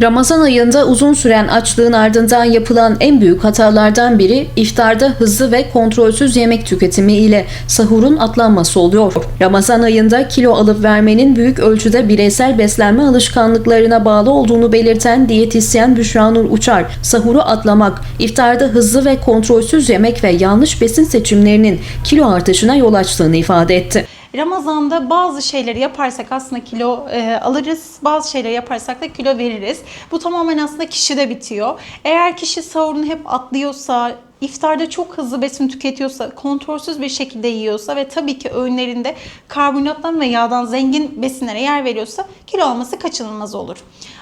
Ramazan ayında uzun süren açlığın ardından yapılan en büyük hatalardan biri iftarda hızlı ve kontrolsüz yemek tüketimi ile sahurun atlanması oluyor. Ramazan ayında kilo alıp vermenin büyük ölçüde bireysel beslenme alışkanlıklarına bağlı olduğunu belirten diyetisyen Büşra Nur Uçar, sahuru atlamak, iftarda hızlı ve kontrolsüz yemek ve yanlış besin seçimlerinin kilo artışına yol açtığını ifade etti. Ramazan'da bazı şeyleri yaparsak aslında kilo e, alırız, bazı şeyleri yaparsak da kilo veririz. Bu tamamen aslında kişide bitiyor. Eğer kişi sahurunu hep atlıyorsa, iftarda çok hızlı besin tüketiyorsa, kontrolsüz bir şekilde yiyorsa ve tabii ki öğünlerinde karbonhidrattan ve yağdan zengin besinlere yer veriyorsa kilo alması kaçınılmaz olur.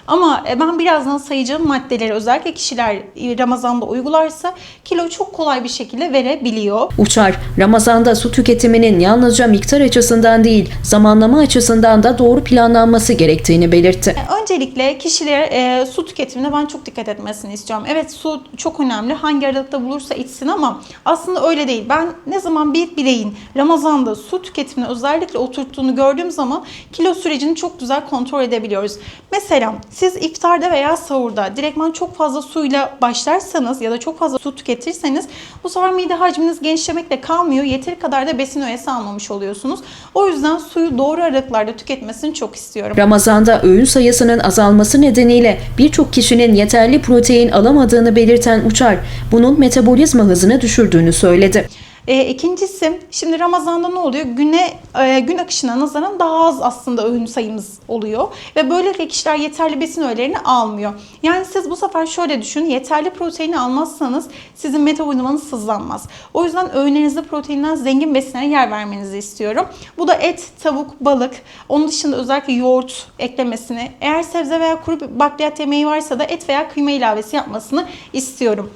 Ama e, ben birazdan sayacağım maddeleri özellikle kişiler e, Ramazan'da uygularsa kilo çok kolay bir şekilde verebiliyor. Uçar, Ramazan'da su tüketiminin yalnızca miktar açısından değil, zamanlama açısından da doğru planlanması gerektiğini belirtti. Öncelikle kişilere e, su tüketimine ben çok dikkat etmesini istiyorum. Evet su çok önemli. Hangi aralıkta bulursa içsin ama aslında öyle değil. Ben ne zaman bir bireyin Ramazan'da su tüketimine özellikle oturttuğunu gördüğüm zaman kilo sürecini çok güzel kontrol edebiliyoruz. Mesela siz iftarda veya sahurda direktman çok fazla suyla başlarsanız ya da çok fazla su tüketirseniz bu sefer mide hacminiz genişlemekle kalmıyor. Yeteri kadar da besin öğesi almamış oluyorsunuz. O yüzden suyu doğru aralıklarda tüketmesini çok istiyorum. Ramazan'da öğün sayısının azalması nedeniyle birçok kişinin yeterli protein alamadığını belirten Uçar, bunun metabolizma hızını düşürdüğünü söyledi. E, ikincisi şimdi Ramazan'da ne oluyor? Güne e, gün akışına nazaran daha az aslında öğün sayımız oluyor ve böylelikle kişiler yeterli besin öğelerini almıyor. Yani siz bu sefer şöyle düşünün. Yeterli proteini almazsanız sizin metabolizmanız hızlanmaz. O yüzden öğünlerinizde proteinden zengin besinlere yer vermenizi istiyorum. Bu da et, tavuk, balık. Onun dışında özellikle yoğurt eklemesini. Eğer sebze veya kuru bakliyat yemeği varsa da et veya kıyma ilavesi yapmasını istiyorum.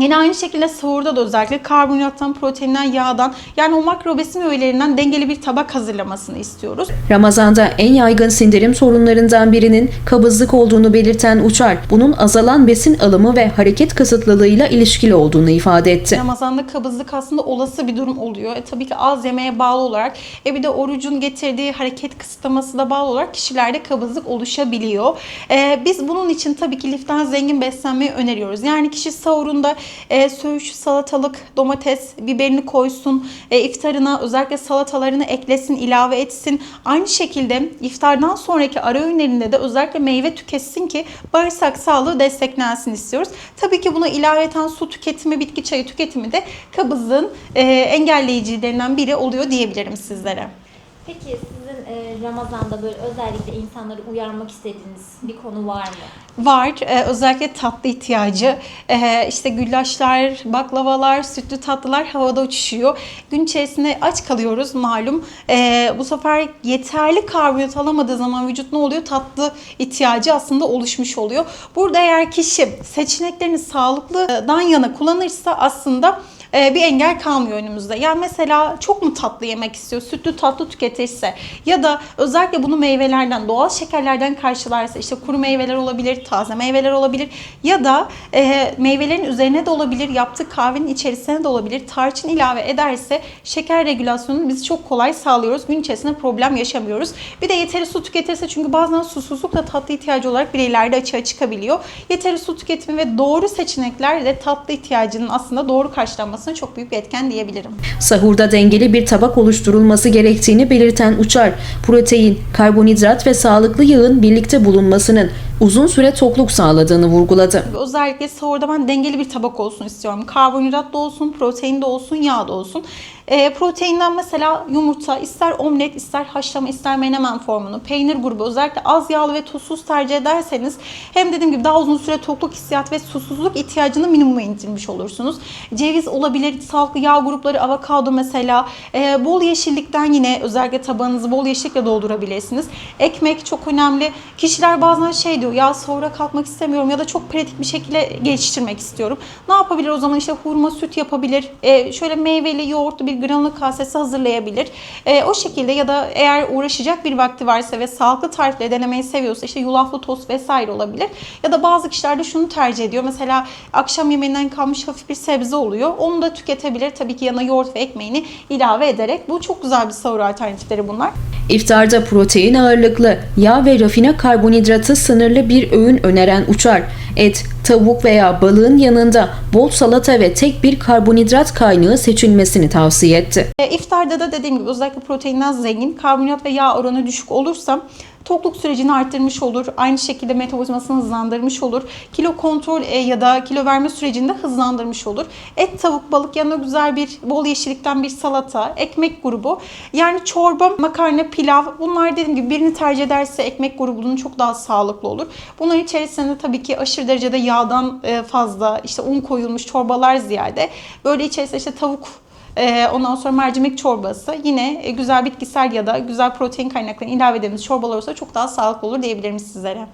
Yine aynı şekilde sahurda da özellikle karbonhidrattan, proteinden, yağdan yani o makro besin öğelerinden dengeli bir tabak hazırlamasını istiyoruz. Ramazan'da en yaygın sindirim sorunlarından birinin kabızlık olduğunu belirten Uçar, bunun azalan besin alımı ve hareket kısıtlılığıyla ilişkili olduğunu ifade etti. Ramazan'da kabızlık aslında olası bir durum oluyor. E, tabii ki az yemeğe bağlı olarak e bir de orucun getirdiği hareket kısıtlaması da bağlı olarak kişilerde kabızlık oluşabiliyor. E, biz bunun için tabii ki liften zengin beslenmeyi öneriyoruz. Yani kişi sahurunda e, söğüş, salatalık, domates, biberini koysun. E, iftarına özellikle salatalarını eklesin, ilave etsin. Aynı şekilde iftardan sonraki ara öğünlerinde de özellikle meyve tüketsin ki bağırsak sağlığı desteklensin istiyoruz. Tabii ki buna ilaveten su tüketimi, bitki çayı tüketimi de kabızlığın e, engelleyicilerinden biri oluyor diyebilirim sizlere. Peki sizin e, Ramazan'da böyle özellikle insanları uyarmak istediğiniz bir konu var mı? Var. Ee, özellikle tatlı ihtiyacı. Ee, işte güllaçlar, baklavalar, sütlü tatlılar havada uçuşuyor. Gün içerisinde aç kalıyoruz malum. Ee, bu sefer yeterli karbonhidrat alamadığı zaman vücut ne oluyor? Tatlı ihtiyacı aslında oluşmuş oluyor. Burada eğer kişi seçeneklerini sağlıklıdan yana kullanırsa aslında e, bir engel kalmıyor önümüzde. Yani mesela çok mu tatlı yemek istiyor, sütlü tatlı tüketirse ya da özellikle bunu meyvelerden, doğal şekerlerden karşılarsa işte kuru meyveler olabilir, taze meyveler olabilir ya da e, meyvelerin üzerine de olabilir, yaptığı kahvenin içerisine de olabilir. Tarçın ilave ederse şeker regülasyonunu biz çok kolay sağlıyoruz. Gün içerisinde problem yaşamıyoruz. Bir de yeteri su tüketirse çünkü bazen susuzluk da tatlı ihtiyacı olarak bireylerde açığa çıkabiliyor. Yeteri su tüketimi ve doğru seçenekler de tatlı ihtiyacının aslında doğru karşılanmasına çok büyük bir etken diyebilirim. Sahurda dengeli bir tabak oluşturulması gerektiğini belirten Uçar, protein, karbonhidrat ve sağlıklı yağın birlikte bulunmasının uzun süre tokluk sağladığını vurguladı. Özellikle sahurda ben dengeli bir tabak olsun istiyorum. Karbonhidrat da olsun, protein de olsun, yağ da olsun. E, proteinden mesela yumurta, ister omlet, ister haşlama, ister menemen formunu, peynir grubu özellikle az yağlı ve tuzsuz tercih ederseniz hem dediğim gibi daha uzun süre tokluk hissiyat ve susuzluk ihtiyacını minimuma indirmiş olursunuz. Ceviz olabilir, sağlıklı yağ grupları, avokado mesela. E, bol yeşillikten yine özellikle tabağınızı bol yeşillikle doldurabilirsiniz. Ekmek çok önemli. Kişiler bazen şey diyor ya sahura kalkmak istemiyorum ya da çok pratik bir şekilde geliştirmek istiyorum. Ne yapabilir o zaman işte hurma süt yapabilir. E, şöyle meyveli yoğurtlu bir granula kasesi hazırlayabilir. E, o şekilde ya da eğer uğraşacak bir vakti varsa ve sağlıklı tarifleri denemeyi seviyorsa işte yulaflı tost vesaire olabilir. Ya da bazı kişiler de şunu tercih ediyor. Mesela akşam yemeğinden kalmış hafif bir sebze oluyor. Onu da tüketebilir. Tabii ki yanına yoğurt ve ekmeğini ilave ederek. Bu çok güzel bir sahur alternatifleri bunlar. İftarda protein ağırlıklı, yağ ve rafine karbonhidratı sınırlı sağlıklı bir öğün öneren Uçar, et, tavuk veya balığın yanında bol salata ve tek bir karbonhidrat kaynağı seçilmesini tavsiye etti. E, iftarda da dediğim gibi özellikle proteinden zengin, karbonhidrat ve yağ oranı düşük olursa tokluk sürecini arttırmış olur. Aynı şekilde metabolizmasını hızlandırmış olur. Kilo kontrol e, ya da kilo verme sürecini de hızlandırmış olur. Et, tavuk, balık yanına güzel bir bol yeşillikten bir salata, ekmek grubu. Yani çorba, makarna, pilav bunlar dediğim gibi birini tercih ederse ekmek grubunun çok daha sağlıklı olur. Bunların içerisinde tabii ki aşırı derecede yağdan e, fazla işte un koyulmuş çorbalar ziyade böyle içerisinde işte tavuk ondan sonra mercimek çorbası yine e, güzel bitkisel ya da güzel protein kaynaklarını ilave edilmiş çorbalar olursa çok daha sağlıklı olur diyebilirim sizlere.